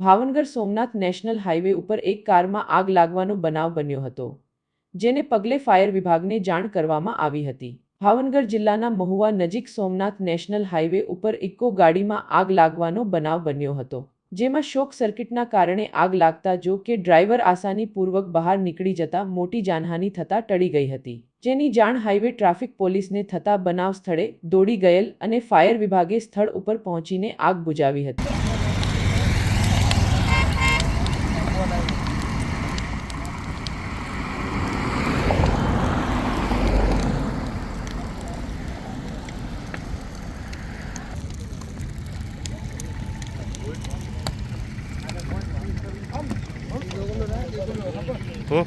Bhavnagar Somnath national highway ઉપર એક કારમાં આગ લાગવાનો બનાવ બન્યો હતો, જેને પગલે ફાયર વિભાગને જાણ કરવામાં આવી હતી. ભાવનગર જિલ્લાના મહુવા નજીક સોમનાથ નેશનલ હાઈવે ઉપર ઇકો ગાડીમાં આગ લાગવાનો બનાવ બન્યો હતો, જેમાં શોક સર્કિટના કારણે આગ લાગતા જો કે ડ્રાઈવર આસાનીપૂર્વક બહાર નીકળી જતા મોટી જાનહાની થતા ટળી ગઈ હતી. જેની જાણ હાઈવે ટ્રાફિક પોલીસને થતા બનાવ સ્થળે દોડી ગયેલ અને ફાયર વિભાગે સ્થળ ઉપર પહોંચીને આગ બુજાવી હતી. Hop.